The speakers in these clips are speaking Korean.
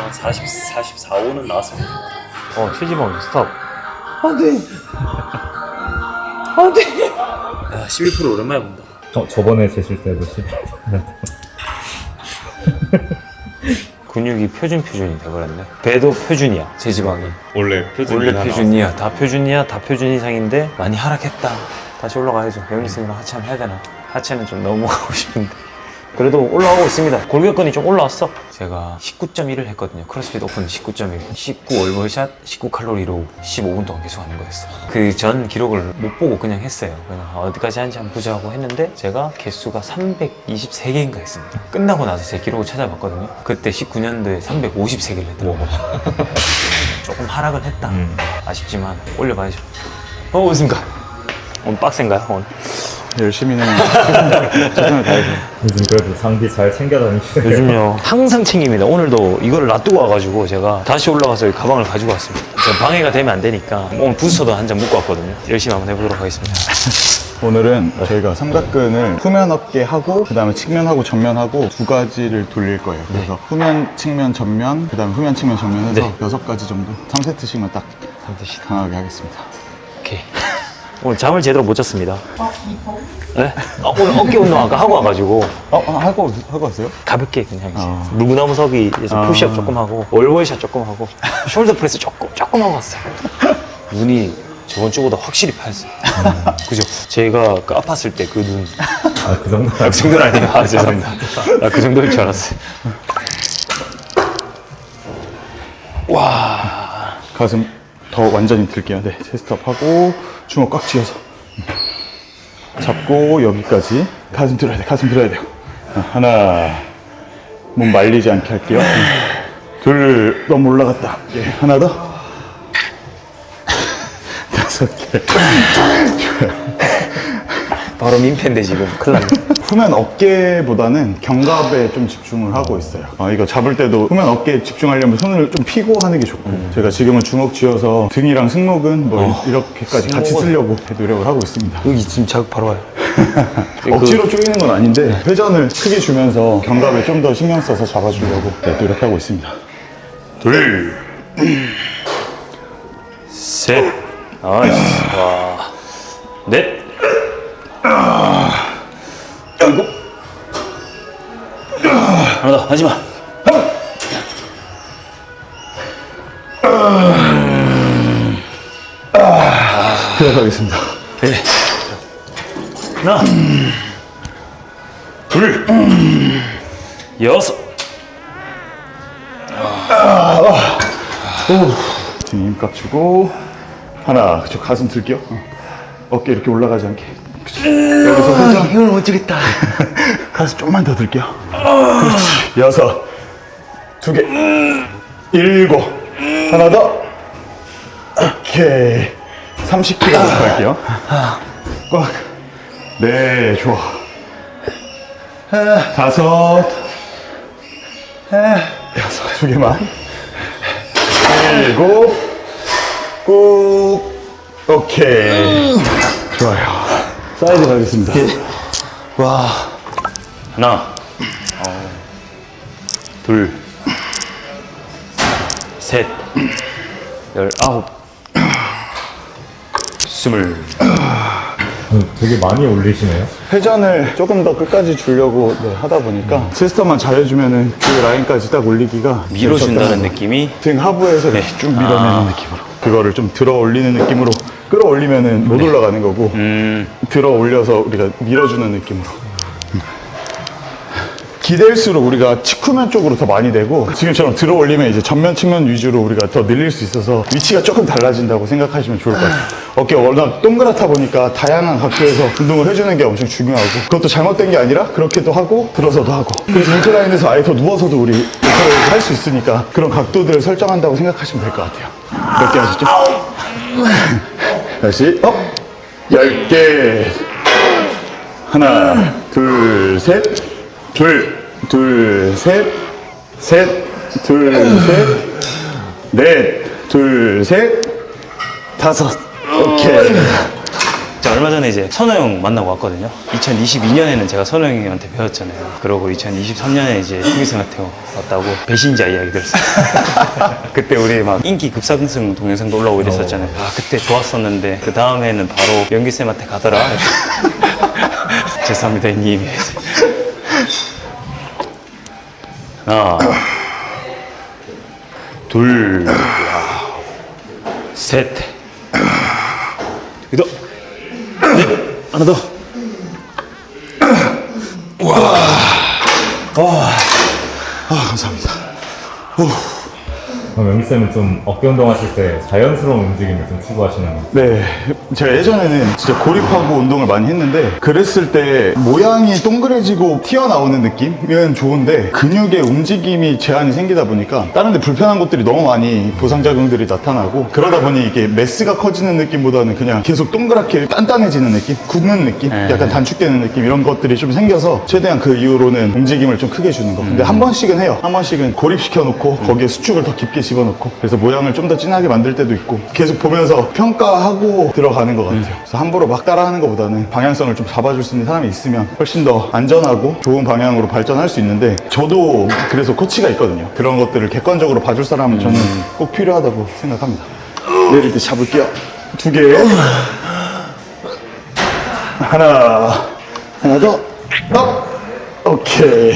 그래도 한 40, 44, 5는 나왔습니다. 어, 체지방 스탑. 야, 11% 오랜만에 본다. 저, 저번에 재실 때도 10. 근육이 표준 표준이 돼버렸네. 배도 표준이야, 체지방이. 원래 원래 표준이야. 다 표준이야. 다 표준 이상인데 많이 하락했다. 다시 올라가야죠. 영희쌤이랑 하체 한번 해야 되나? 하체는 좀 넘어가고 싶은데. 그래도 올라가고 있습니다. 골격근이 좀 올라왔어. 제가 19.1을 했거든요. 크로스핏 오픈 19.1. 19 월버샷, 19 칼로리로 15분 동안 계속 하는 거였어요. 그전 기록을 못 보고 그냥 했어요. 그냥 어디까지 하는지 한번 보자 하고 했는데 제가 개수가 323개인가 했습니다. 끝나고 나서 제 기록을 찾아봤거든요. 그때 19년도에 353개를 했더라고요. 조금 하락은 했다. 음. 아쉽지만 올려봐야죠. 어, 어떻습니까? 오늘 빡센가요, 오늘? 열심히는 최선을 최선을 다해서 요즘 그래도 장비 잘 챙겨 다니시네요. 요즘요 항상 챙깁니다. 오늘도 이거를 놔두고 와가지고 제가 다시 올라가서 이 가방을 가지고 왔습니다. 저 방해가 되면 안 되니까 오늘 부스터도 한 잔 묶고 왔거든요. 열심히 한번 해보도록 하겠습니다. 오늘은 저희가 삼각근을 후면 어깨 하고 그 다음에 측면하고 전면하고 두 가지를 돌릴 거예요 그래서 후면 측면 전면 그 다음에 후면 측면 전면 해서 네. 여섯 가지 정도 3세트씩만 딱 삼세씩. 강하게 하겠습니다 오케이. 오늘 잠을 제대로 못 잤습니다. 네? 어, 오늘 어깨 운동 아까 하고 와가지고 어? 아, 하고, 하고 왔어요? 가볍게 그냥 이제 어. 물구나무 서기에서 아. 푸시업 조금 하고 월월샷 조금 하고 숄더 프레스 조금 조금 하고 왔어요. 눈이 저번 주보다 확실히 파였어요. 그죠? 제가 그 아팠을 때 그 눈. 아, 그 정도. 아, 그 정도는 아니에요. 아, 죄송합니다. 아, 그 정도일 줄 알았어요. 가슴 더 완전히 들게요. 네 체스트업 하고 주먹 꽉 쥐어서. 잡고 여기까지 가슴 들어야 돼 가슴 들어야 돼요. 아, 하나 몸 말리지 않게 할게요. 둘 너무 올라갔다. 예, 하나 더. 다섯 개 바로 민폐인데 지금 큰일 났네. 후면 어깨보다는 견갑에 좀 집중을 하고 있어요. 아, 이거 잡을 때도 후면 어깨에 집중하려면 손을 좀 피고 하는 게 좋고 제가 지금은 주먹 쥐어서 등이랑 승모근 뭐 이렇게까지 같이 쓰려고 노력을 하고 있습니다. 여기 지금 자극 바로 와요. 억지로 조이는 건 아닌데 회전을 크게 주면서 견갑에 좀 더 신경 써서 잡아주려고 네, 노력하고 있습니다. 둘, 셋, 나이스, 와, 넷, 일곱, 하나 더, 하지 마. 들어가겠습니다. 네. 하나, 둘, 여섯, 등 힘깍 주고 하나 저 가슴 들게요. 어. 어깨 이렇게 올라가지 않게. 여기서 회전. 이걸 못 주겠다. 가슴 좀만 더 들게요. 그렇지. 여섯. 두 개. 일곱. 하나 더. 오케이. 30kg 할게요. 꽉. 네, 좋아. 다섯. 여섯. 두 개만. 일곱. 꾹. 오케이. 좋아요. 사이드 가겠습니다. 와, 하나, 둘, 셋, 열아홉, 스물. 되게 많이 올리시네요. 회전을 조금 더 끝까지 주려고 네, 하다 보니까 시스터만 잘해주면은 그 라인까지 딱 올리기가 밀어준다는. 느낌이? 등 하부에서 이렇게 쭉 밀어내는 느낌으로. 그거를 좀 들어 올리는 느낌으로 끌어올리면은 못 올라가는 거고 음, 들어 올려서 우리가 밀어주는 느낌으로. 기댈수록 우리가 측후면 쪽으로 더 많이 되고 지금처럼 들어 올리면 이제 전면 측면 위주로 우리가 더 늘릴 수 있어서 위치가 조금 달라진다고 생각하시면 좋을 것 같아요. 어깨가 워낙 동그랗다 보니까 다양한 각도에서 운동을 해주는 게 엄청 중요하고 그것도 잘못된 게 아니라 그렇게도 하고 들어서도 하고. 그래서 인클라인에서 아예 더 누워서도 우리 할수 있으니까 그런 각도들을 설정한다고 생각하시면 될 것 같아요. 몇 개 하셨죠? 다시 업! 10개 하나 둘 셋 둘, 둘, 셋, 셋, 둘, 셋, 넷, 둘, 셋, 다섯. 오케이. 자, 얼마 전에 이제 선호 형 만나고 왔거든요. 2022년에는 제가 선호 형한테 배웠잖아요. 그러고 2023년에 이제 휴기생한테 왔다고 배신자 이야기 들었어요. 그때 우리 막 인기 급상승 동영상도 올라오고 이랬었잖아요. 아, 그때 좋았었는데 그 다음에는 바로 연기쌤한테 가더라. 죄송합니다, 형님. 하나, 둘, 셋, 여기다. 네, 하나 더. 아, 감사합니다. 그럼 영기쌤은 좀 어깨 운동하실 때 자연스러운 움직임을 좀 추구하시는 네, 제가 예전에는 진짜 고립하고 운동을 많이 했는데 그랬을 때 모양이 동그래지고 튀어나오는 느낌은 좋은데 근육의 움직임이 제한이 생기다 보니까 다른 데 불편한 것들이 너무 많이 보상작용들이 나타나고 그러다 보니 이게 매스가 커지는 느낌보다는 그냥 계속 동그랗게 단단해지는 느낌? 굳는 느낌? 약간 단축되는 느낌? 이런 것들이 좀 생겨서 최대한 그 이후로는 움직임을 좀 크게 주는 거. 근데 한 번씩은 해요. 한 번씩은 고립시켜 놓고 거기에 수축을 더 깊게 집어넣고. 그래서 모양을 좀 더 진하게 만들 때도 있고 계속 보면서 평가하고 들어가는 것 같아요. 그래서 함부로 막 따라하는 것보다는 방향성을 좀 잡아줄 수 있는 사람이 있으면 훨씬 더 안전하고 좋은 방향으로 발전할 수 있는데 저도 그래서 코치가 있거든요. 그런 것들을 객관적으로 봐줄 사람은 저는 꼭 필요하다고 생각합니다. 내릴 때 잡을게요. 두 개. 하나. 하나 더. 업! 오케이.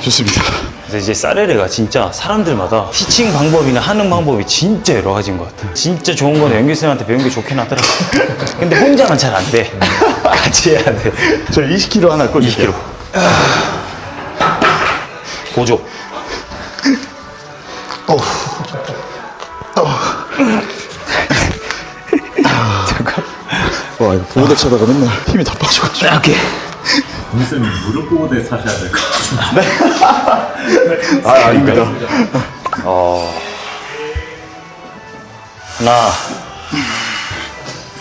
좋습니다 그래서 이제 사레레가 진짜 사람들마다 티칭 방법이나 하는 방법이 진짜 여러 가지인 것 같아. 진짜 좋은 거는 연기 쌤한테 배운 게 좋긴 하더라. 근데 혼자는 잘안 돼. 같이 해야 돼. 저 20kg 하나 꽂을게요 20kg. 보조. 와 이거 보호대 차다가 맨날 힘이 다 빠져가지고 이렇게. 영기쌤 무릎 보호대 사셔야 될 것 같아요 아 아닙니다. 어. 하나,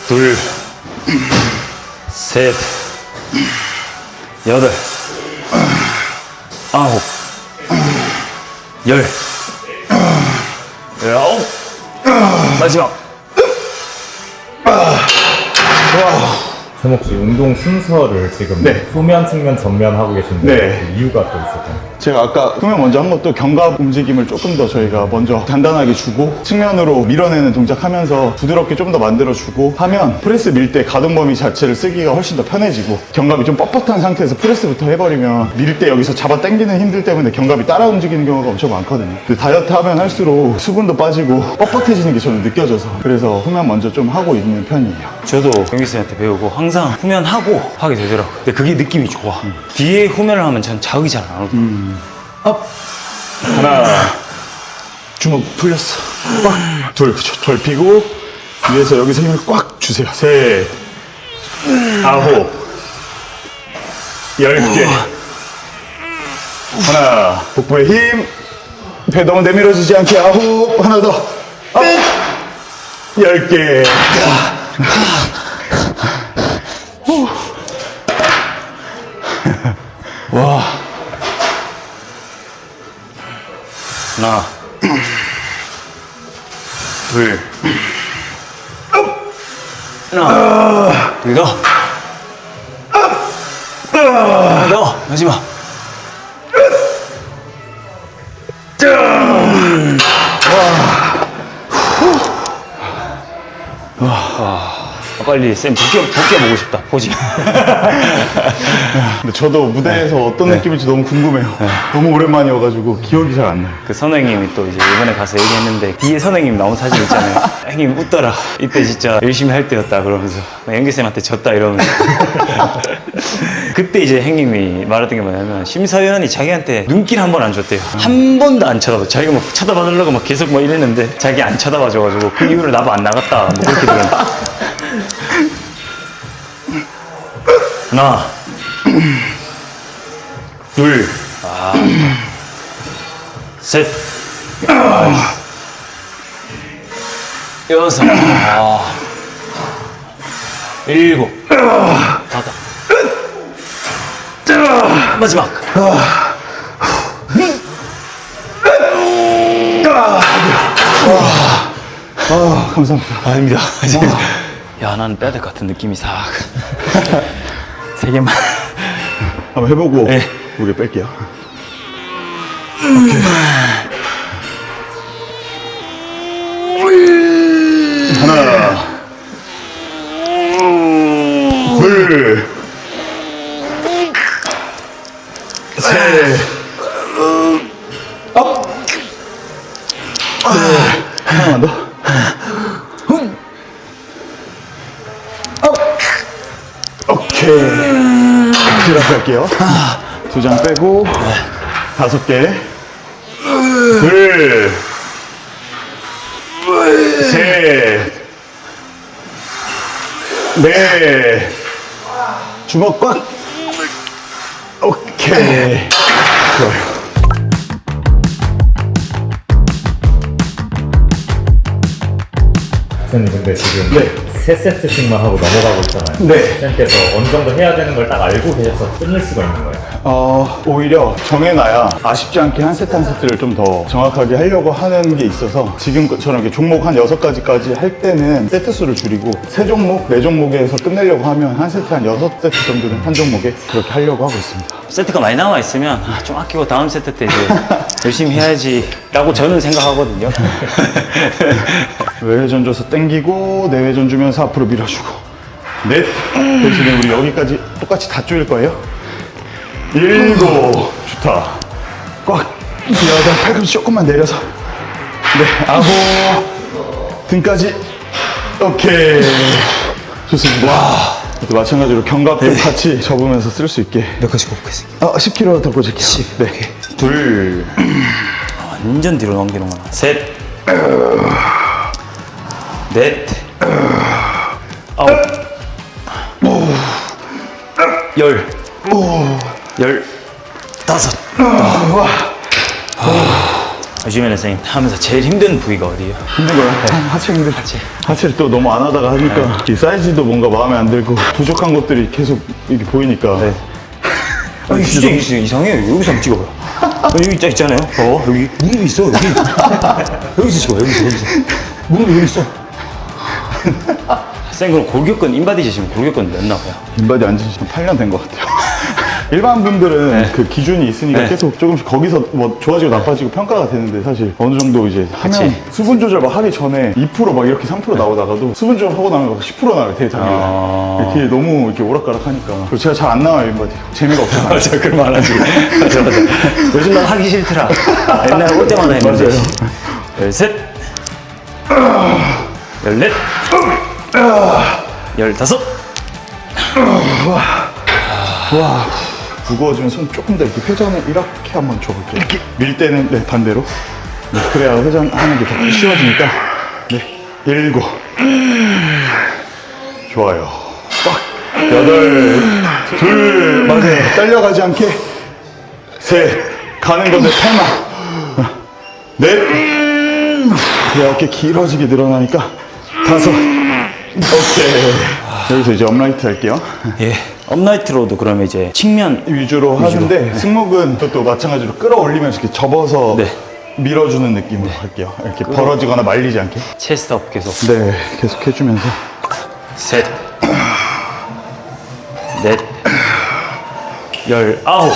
둘, 셋, 여덟, 아홉, 열, 열아홉, 마지막. 쌤 혹시 운동 순서를 지금 네. 후면, 측면, 전면 하고 계신데 네. 그 이유가 또 있을까요? 제가 아까 후면 먼저 한 것도 견갑 움직임을 조금 더 저희가 먼저 단단하게 주고 측면으로 밀어내는 동작하면서 부드럽게 좀 더 만들어주고 하면 프레스 밀 때 가동 범위 자체를 쓰기가 훨씬 더 편해지고 견갑이 좀 뻣뻣한 상태에서 프레스부터 해버리면 밀 때 여기서 잡아 당기는 힘들 때문에 견갑이 따라 움직이는 경우가 엄청 많거든요 근데 다이어트 하면 할수록 수분도 빠지고 뻣뻣해지는 게 저는 느껴져서 그래서 후면 먼저 좀 하고 있는 편이에요 저도 경기 쌤한테 배우고 항상 후면하고 하게 되더라고요. 근데 그게 느낌이 좋아. 뒤에 후면을 하면 전 자극이 잘 안 오더라고요. 하나. 주먹 풀렸어. 꽉둘 덜 피고 위에서 여기서 힘을 꽉 주세요. 셋 아홉. 열 개. 하나. 복부에 힘배 너무 내밀어지지 않게 아홉. 하나 더. 열개 하나, 둘, 하나, 둘 더, 하나 더, 마지막. 빨리 쌤 벗겨, 벗겨보고 싶다, 포즈. 근데 저도 무대에서 어떤 느낌일지 너무 궁금해요 너무 오랜만이어가지고 기억이 잘 안 나요 그 선생님이 또 이제 이번에 가서 얘기했는데 뒤에 선생님 나온 사진 있잖아요. 형님 웃더라. 이때 진짜 열심히 할 때였다 그러면서 연기쌤한테 졌다 이러면서. 그때 이제 형님이 말했던 게 뭐냐면 심사위원이 자기한테 눈길 한 번 안 줬대요. 한 번도 안 쳐다봐. 자기가 막 쳐다봐달라고 막 계속 뭐 이랬는데 자기 안 쳐다봐줘가지고 그 이후로 나도 안 나갔다. 뭐 그렇게 들었는데. 하나, 둘, 아, 셋, 여섯, 아, 일곱, 다섯, 마지막. 아 감사합니다. 아닙니다. 야 나는 빼야 될 것 같은 느낌이 싹. 세 개만. 한번 해보고 네. 무게 뺄게요. 오케이. 드랍 할게요. 두 장 빼고, 다섯 개. 둘. 셋. 넷. 주먹 꽉. 오케이. 좋아요. 선생님 근데 지금 네. 세 세트씩만 하고 넘어가고 있잖아요. 네. 선생님께서 어느 정도 해야 되는 걸 딱 알고 계셔서 끊을 수가 있는 거예요. 어, 오히려 정해놔야 아쉽지 않게 한 세트 한 세트를 좀 더 정확하게 하려고 하는 게 있어서 지금처럼 이렇게 종목 한 여섯 가지까지 할 때는 세트 수를 줄이고 세 종목, 네 종목에서 끝내려고 하면 한 세트 한 여섯 세트 정도는 한 종목에 그렇게 하려고 하고 있습니다. 세트가 많이 남아 있으면 아, 좀 아끼고 다음 세트 때 이제 열심히 해야지라고 저는 생각하거든요. 외회전 줘서 땡기고 내회전 주면서 앞으로 밀어주고 넷 대신에 우리 여기까지 똑같이 다 조일 거예요 일곱. 좋다. 꽉. 여덟 팔꿈치 조금만 내려서. 네 아홉. 등까지. 오케이. 좋습니다. 와. 또 마찬가지로 견갑도 같이 접으면서 쓸 수 있게. 몇 가지 꼽겠습니다. 어, 10kg 더 꽂을게요. 10 네. 둘. 완전 뒤로 넘기는구나. 셋. 넷. 아홉. 열. 열. 다섯. 요즘에는 선생님 하면서 제일 힘든 부위가 어디예요? 힘든 거요? 하체 힘들 하체. 하체를 또 너무 안 하다가 하니까 이 사이즈도 뭔가 마음에 안 들고 부족한 것들이 계속 이렇게 보이니까 네. 아니 진짜 이상- 이상해요. 여기서 한번 찍어봐요. 아, 여기 있자 있잖아요. 어 여기 무릎이 있어 여기. 여기서 찍어 여기서 여기서. 무릎이 여기 있어. 쌤 그럼 골격근 인바디 재시면 골격근 몇 나와요? 인바디 지 8년 된 것 같아요. 일반 분들은 그 기준이 있으니까 네. 계속 조금씩 거기서 뭐 좋아지고 나빠지고 평가가 되는데 사실 어느 정도 이제 하면 그치. 수분 조절 막 하기 전에 2%막 이렇게 3% 나오다가도 수분 조절 하고 나면 막10% 나와요 대장이 아. 이렇게 너무 이렇게 오락가락 하니까 그리고 제가 잘 안 나와요 인바디 재미가 없어요. 맞아 그런 말 하지. 맞아 맞아. 요즘 난 하기 싫더라. 옛날에 올 때마다 했는데. 맞아요. 열셋. 열넷. 열다섯. 무거워지면 손 조금 더 이렇게 회전을 이렇게 한번 줘볼게요. 이렇게 밀 때는 네, 반대로. 네, 그래야 회전하는 게 더 쉬워지니까. 네, 일곱. 좋아요. 꽉. 여덟. 둘. 맞아요. 딸려가지 않게. 셋. 가는 건데 탈마. 넷. 이렇게 길어지게 늘어나니까. 다섯. 오케이. 여기서 이제 업라이트 할게요. 예. 업라이트로도 그러면 이제 측면 위주로 하는데 승목은 그것도 마찬가지로 끌어올리면서 이렇게 접어서 네. 밀어주는 느낌으로 할게요. 이렇게 벌어지거나 말리지 않게. 체스트업 계속. 네, 계속 해주면서. 셋, 넷, 열 아홉,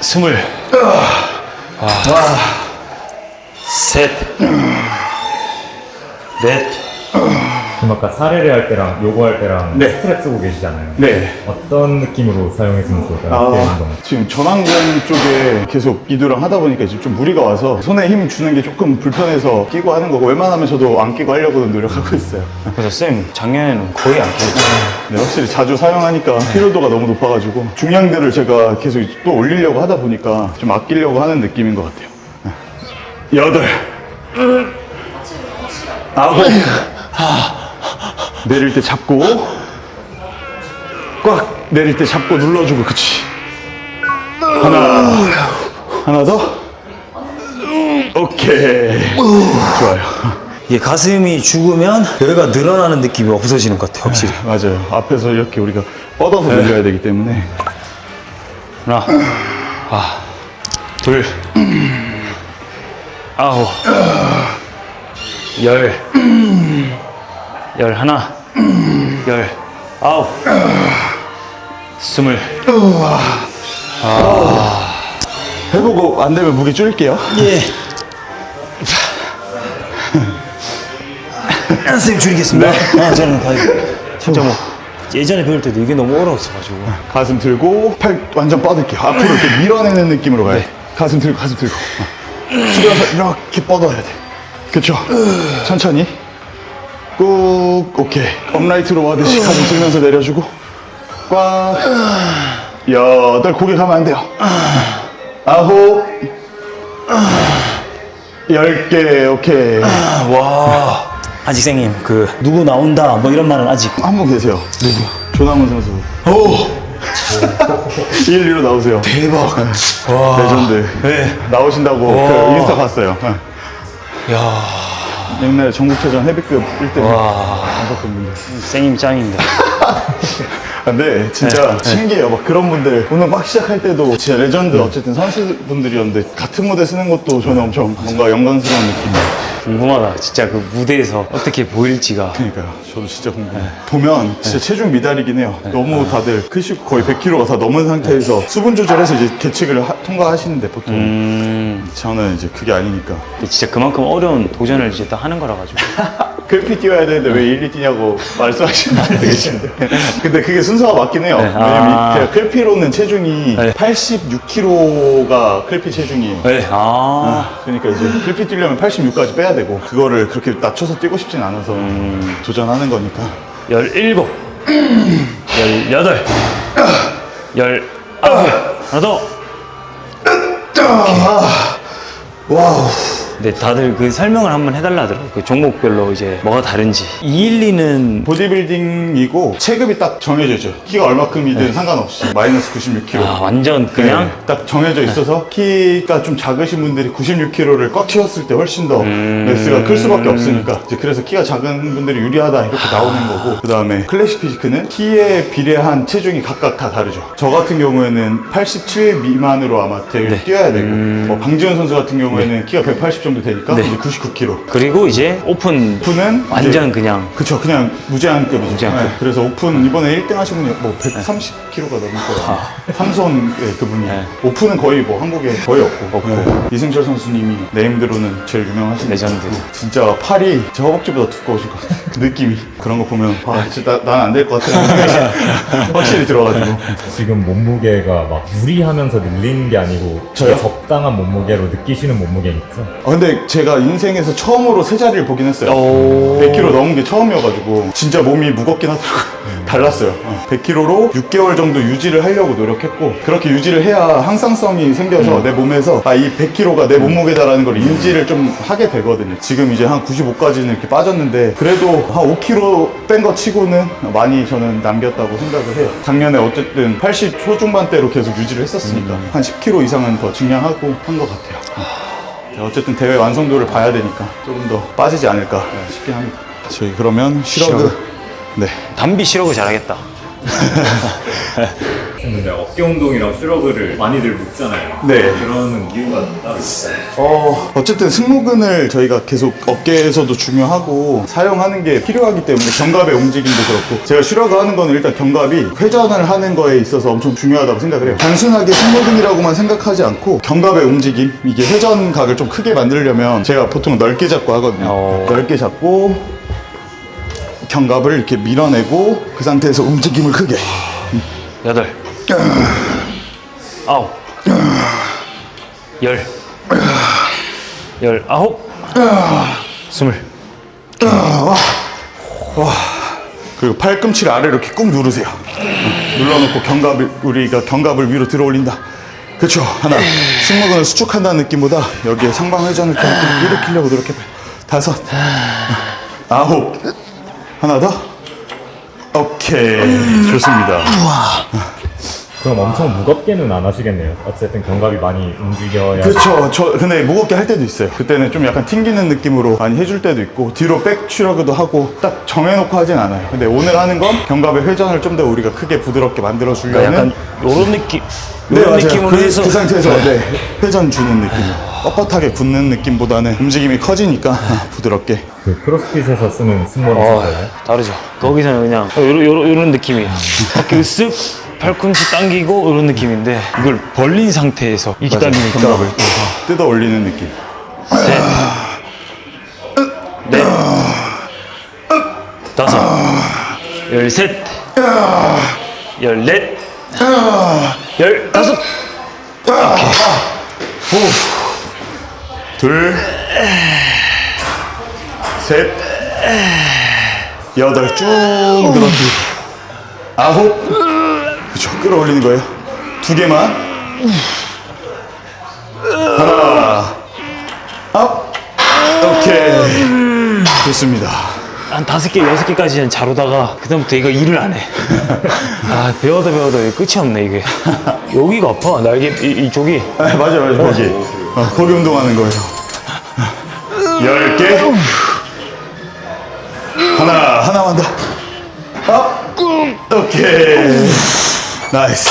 스물, 와, 셋, 넷, 그럼 아까 사례를 할 때랑 요거 할 때랑 네. 스트랩 쓰고 계시잖아요. 네. 어떤 느낌으로 사용했으면 좋을까요? 어깨 아, 운동. 지금 전완근 쪽에 계속 이두랑 하다 보니까 지금 좀 무리가 와서 손에 힘 주는 게 조금 불편해서 끼고 하는 거고 웬만하면 저도 안 끼고 하려고 노력하고 있어요. 그래서 쌤 작년에는 거의 안 끼고 네, 확실히 자주 사용하니까 피로도가 너무 높아가지고 중량들을 제가 계속 또 올리려고 하다 보니까 좀 아끼려고 하는 느낌인 것 같아요. 네. 여덟, 아홉, 내릴 때 잡고 꽉 내릴 때 잡고 눌러주고 그치. 하나, 하나 더. 오케이. 좋아요. 이게 가슴이 죽으면 여기가 늘어나는 느낌이 없어지는 것 같아요 확실히 맞아요. 앞에서 이렇게 우리가 뻗어서 늘려야 되기 때문에. 하나, 아, 둘, 아홉, 열, 열 하나, 열 아홉, 스물. 해보고 안 되면 무게 줄일게요. 예. 선생님 줄이겠습니다. 아, 저는 다 진짜 뭐 예전에 배울 때도 이게 너무 어려웠어가지고. 가슴 들고 팔 완전 뻗을게요. 앞으로 이렇게 밀어내는 느낌으로 가요. 가슴 들고 가슴 들고. 어. 숙여서 이렇게 뻗어야 돼. 그쵸? 천천히. 꾹 오케이. 업라이트로 하듯이 가슴 들면서 내려주고 꽉. 여덟 고개 가면 안 돼요. 아홉. 열 개 오케이. 와. 아직 생님 그 누구 나온다 뭐 이런 말은 아직 한 분 계세요. 누구? 조남은 선수. 오! 1, 2로 나오세요. 대박. 와. 레전드. 네. 나오신다고 그 인스타 봤어요. 네. 야. 옛날에 전국체전 헤비급 1등 하셨던 분들. 생님 짱입니다. 근데 진짜 신기해요. 막 그런 분들 오늘 막 시작할 때도 진짜 레전드 어쨌든 선수분들이었는데 같은 무대 쓰는 것도 저는 엄청 뭔가 영광스러운 느낌이에요. 궁금하다. 진짜 그 무대에서 어떻게 보일지가. 그러니까요. 저도 진짜 궁금해 요. 보면 진짜 체중 미달이긴 해요. 너무 다들 크시고 거의 100kg가 다 넘은 상태에서 수분 조절해서 이제 계측을 하- 통과하시는데 보통 음. 저는 이제 그게 아니니까 진짜 그만큼 어려운 도전을 이제 또 하는 거라 가지고. 글피 뛰어야 되는데 왜 1, 2 뛰냐고 말씀하시는 분들 계시는데 근데 그게 순서가 맞긴 해요. 왜냐면 아. 제가 클피로는 체중이 네. 86kg가 클피 체중이에요. 네. 아. 그러니까 이제 클피 뛰려면 86까지 빼야 되고 그거를 그렇게 낮춰서 뛰고 싶진 않아서 도전하는 거니까 열일곱, 열여덟, 열아홉. 하나 더. 와우 네, 다들 그 설명을 한번 해달라 하더라고요. 그 종목별로 이제 뭐가 다른지. 212는 보디빌딩이고 체급이 딱 정해져 있죠. 키가 얼마큼이든 상관없이 마이너스 96kg. 아, 완전 그냥 네, 딱 정해져 있어서 키가 좀 작으신 분들이 96kg를 꽉 채웠을 때 훨씬 더 매스가 클 수밖에 없으니까 이제 그래서 키가 작은 분들이 유리하다 이렇게 나오는 거고 그 다음에 클래식 피지크는 키에 비례한 체중이 각각 다 다르죠 저 같은 경우에는 87 미만으로 아마 대회 네. 뛰어야 되고 뭐 방지훈 선수 같은 경우에는 키가 180 정도 되니까 네. 이제 99kg 그리고 이제 오픈 오픈은 완전 이제 그냥 그쵸 그냥 무제한급이죠. 무제한급. 네, 그래서 오픈 이번에 1등 하신 분이 뭐 130kg가 넘을 거예요. 삼선 네, 그분이. 네. 오픈은 거의 뭐 한국에 거의 없고, 네. 이승철 선수님이 네임드로는 제일 유명하신 레전드. 분이고 진짜 팔이 제 허벅지보다 두꺼우실 것 같아요. 그 느낌이. 그런 거 보면 아 진짜 난 안 될 것 같다는 생각이 확실히 들어가지고. 지금 몸무게가 막 무리하면서 늘리는 게 아니고 저요? 적당한 몸무게로 느끼시는 몸무게니까. 아, 근데 제가 인생에서 처음으로 세 자리를 보긴 했어요 오. 100kg 넘은 게 처음이어가지고 진짜 몸이 무겁긴 하더라고요. 달랐어요. 100kg로 6개월 정도 유지를 하려고 노력했고 그렇게 유지를 해야 항상성이 생겨서 내 몸에서 아 이 100kg가 내 몸무게다라는 걸 인지를 좀 하게 되거든요. 지금 이제 한 95까지는 이렇게 빠졌는데 그래도 한 5kg 뺀 거 치고는 많이 저는 남겼다고 생각을 해요. 작년에 어쨌든 80 초중반대로 계속 유지를 했었으니까 한 10kg 이상은 더 증량하고 한 것 같아요. 네, 어쨌든 대회 완성도를 봐야 되니까 조금 더 빠지지 않을까 싶긴 합니다. 저희 그러면 시러그 시러그. 네 담비 시러그 잘하겠다. 근데 어깨 운동이랑 슈러그를 많이들 묶잖아요 네. 그런 이유가 따로 있어요 어, 어쨌든 승모근을 저희가 계속 어깨에서도 중요하고 사용하는 게 필요하기 때문에 견갑의 움직임도 그렇고 제가 슈러그 하는 거는 일단 견갑이 회전을 하는 거에 있어서 엄청 중요하다고 생각을 해요. 단순하게 승모근이라고만 생각하지 않고 견갑의 움직임 이게 회전각을 좀 크게 만들려면 제가 보통 넓게 잡고 하거든요. 어. 넓게 잡고 견갑을 이렇게 밀어내고 그 상태에서 움직임을 크게 여덟, 아홉, 열, 열아홉, 스물. 그리고 팔꿈치를 아래로 이렇게 꾹 누르세요. 눌러놓고 견갑을 우리가 견갑을 위로 들어올린다. 그렇죠. 하나 승모근을 수축한다는 느낌보다 여기에 상방 회전을 좀 일으키려고 노력해봐요. 다섯, 아홉, 하나 더. 오케이 좋습니다. 그럼 엄청 무겁게는 안 하시겠네요 어쨌든 견갑이 많이 움직여야 그렇죠. 저 근데 무겁게 할 때도 있어요. 그때는 좀 약간 튕기는 느낌으로 많이 해줄 때도 있고 뒤로 백 추려그도 하고 딱 정해놓고 하진 않아요. 근데 오늘 하는 건 견갑의 회전을 좀 더 우리가 크게 부드럽게 만들어 주려는 약간 요런 느낌, 네, 요런 맞아요. 느낌으로 그, 해서 그 상태에서 네, 회전 주는 느낌. 뻣뻣하게 굳는 느낌보다는 움직임이 커지니까 부드럽게 그 크로스핏에서 쓰는 승모랑 어? 다르죠. 거기서는 그냥 요런, 요런, 요런 느낌이에요. 이렇게 쓱 팔꿈치 당기고 이런 느낌인데 이걸 벌린 상태에서 이렇게 당기니까 견갑을 뜯어 올리는 느낌. 셋, 넷, 다섯, 열셋, 열넷, 열다섯. 둘, 셋, 여덟. 쭉 늘어뜨리고 아홉, 끌어올리는 거예요. 두 개만 하나, 업, 오케이 좋습니다. 한 다섯 개, 여섯 개까지는 잘 오다가 그다음부터 이거 일을 안 해. 아 배워도 배워도 이게 끝이 없네 이게. 여기가 아파 날개 이, 이쪽이. 아, 맞아 맞아 거기 어, 거기 운동하는 거예요. 열 개. 하나 하나만 더. 업, 오케이 나이스.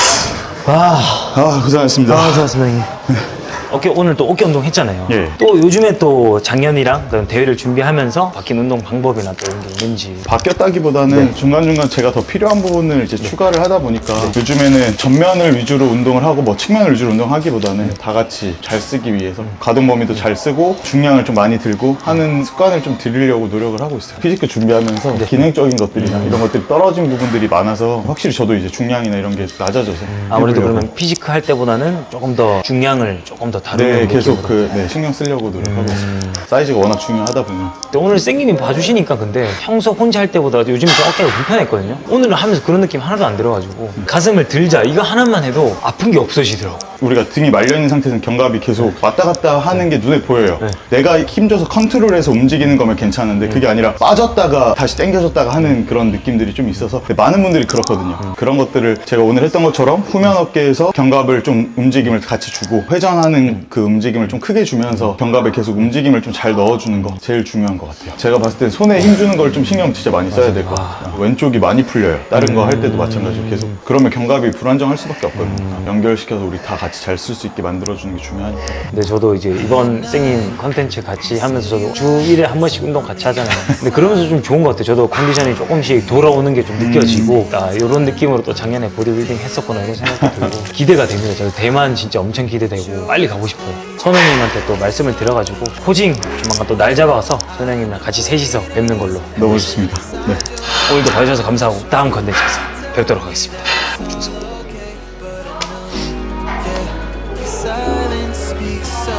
아. 아 고생하셨습니다. 아, 좋았습니다, 형님. 어깨 오늘 또 어깨 운동 했잖아요. 예. 또 요즘에 또 작년이랑 그런 대회를 준비하면서 바뀐 운동 방법이나 또 이런 게 있는지. 바뀌었다기보다는 중간중간 제가 더 필요한 부분을 이제 추가를 하다 보니까 요즘에는 전면을 위주로 운동을 하고 뭐 측면을 위주로 운동하기보다는 다 같이 잘 쓰기 위해서 가동 범위도 잘 쓰고 중량을 좀 많이 들고 하는 습관을 좀 들이려고 노력을 하고 있어요. 피지크 준비하면서 기능적인 것들이나 이런 것들이 떨어진 부분들이 많아서 확실히 저도 이제 중량이나 이런 게 낮아져서 아무래도 해보려고. 그러면 피지크 할 때보다는 조금 더 중량을 조금 더 다루는 네, 계속 느낌으로. 그 네, 신경 쓰려고 노력하고 있습니다. 사이즈가 워낙 중요하다 보면 근데 오늘 쌩님이 봐주시니까 근데 평소 혼자 할 때보다 요즘에 좀 어깨가 불편했거든요. 오늘은 하면서 그런 느낌 하나도 안 들어가지고 가슴을 들자 이거 하나만 해도 아픈 게 없어지더라고. 우리가 등이 말려 있는 상태에서 견갑이 계속 왔다 갔다 하는 게 눈에 보여요. 네. 내가 힘줘서 컨트롤해서 움직이는 거면 괜찮은데 그게 아니라 빠졌다가 다시 당겨졌다가 하는 그런 느낌들이 좀 있어서 근데 많은 분들이 그렇거든요. 그런 것들을 제가 오늘 했던 것처럼 후면 어깨에서 견갑을 좀 움직임을 같이 주고 회전하는 그 움직임을 좀 크게 주면서 견갑에 계속 움직임을 좀 잘 넣어주는 거 제일 중요한 것 같아요. 제가 봤을 때 손에 힘 주는 걸 좀 신경 진짜 많이 써야 될 것 같아요. 왼쪽이 많이 풀려요. 다른 거 할 때도 마찬가지로 계속 그러면 견갑이 불안정할 수밖에 없거든요. 연결시켜서 우리 다 같이 잘 쓸 수 있게 만들어주는 게 중요하니까. 근데 저도 이제 이번 쌩님 컨텐츠 같이 하면서 저도 주 1회 한 번씩 운동 같이 하잖아요. 근데 그러면서 좀 좋은 것 같아요. 저도 컨디션이 조금씩 돌아오는 게 좀 느껴지고, 아, 이런 느낌으로 또 작년에 보디빌딩 했었구나 이런 생각도 들고, 기대가 됩니다. 저도 대만 진짜 엄청 기대되고, 빨리 가고 싶어요. 선생님한테 또 말씀을 드려가지고, 코징 조만간 또 날 잡아서 선생님이랑 같이 셋이서 뵙는 걸로. 너무 좋습니다. 네. 오늘도 봐주셔서 감사하고, 다음 컨텐츠에서 뵙도록 하겠습니다. Silence speaks so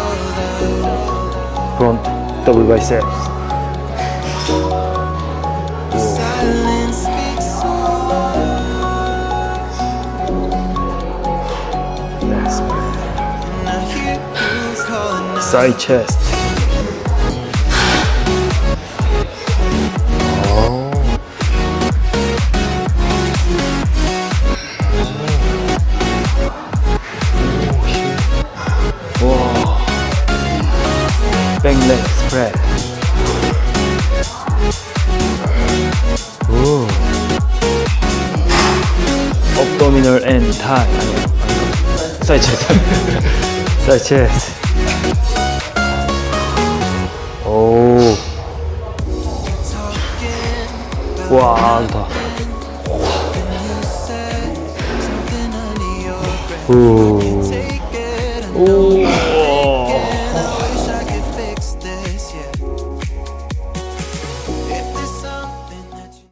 loud. 프론트 더블 바이셉. Calling out. 사이 체스트. 백렉 스프레드. 오. 업도미널 앤 타이. 사이 체스트. 사이 체스 오. 오.